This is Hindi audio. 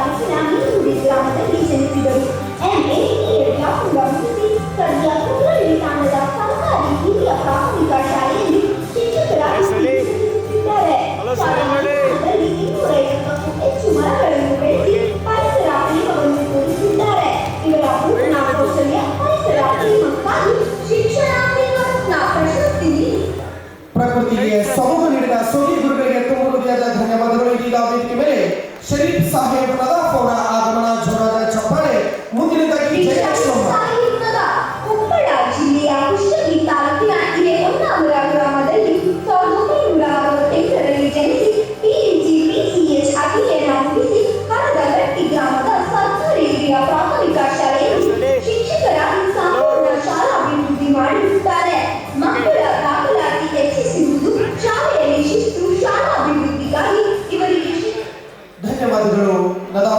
साइंस नाम ही रेगिस्तान का रीजन की दो and any area of long की कर्जिया को रेगिस्तान का सरकारी की अपना विकासशाली शिक्षा कला इसलिए तरह हेलो सारे बड़े लेकिन पूरे एक चुमा करने पे परिसर आपकी भवन में पूरी सुंदर है इधर आपको नाम कौशल या परिसर आपकी मकान शिक्षा आपके पास ना प्रशस्ति प्रकृति के समूह निर्णय सोनी गुरुगले શરીફ સાહેબ પ્રદાફોના આગમના જોડાતા છપ્પરે મુદ્રિત કી જય క్షేమాధికుడు లదా